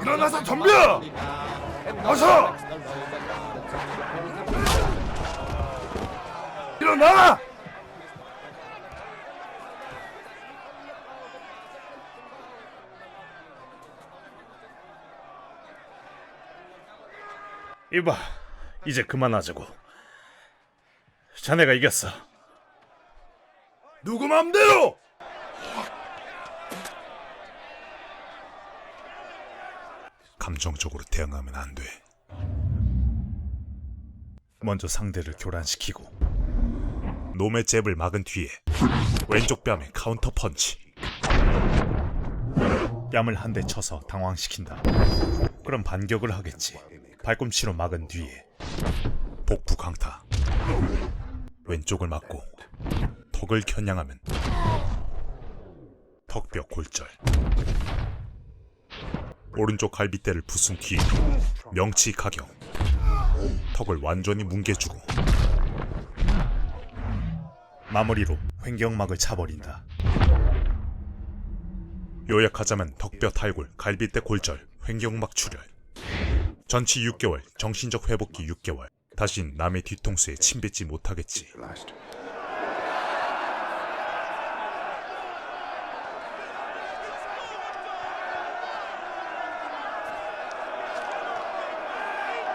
일어나서 덤벼! 어서! 일어나! 이봐, 이제 그만하자고. 자네가 이겼어. 누구 맘대로! 감정적으로 대응하면 안 돼. 먼저 상대를 교란시키고 놈의 잽을 막은 뒤에 왼쪽 뺨에 카운터 펀치. 뺨을 한 대 쳐서 당황시킨다. 그럼 반격을 하겠지. 발꿈치로 막은 뒤에 복부 강타. 왼쪽을 막고 턱을 겨냥하면 턱뼈 골절. 오른쪽 갈비대를 부순 뒤에 명치 가격. 턱을 완전히 뭉개주고 마무리로 횡격막을 차버린다. 요약하자면 턱뼈 탈골, 갈비대 골절, 횡격막 출혈. 전치 6개월, 정신적 회복기 6개월. 다신 남의 뒤통수에 침 뱉지 못하겠지.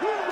Woo!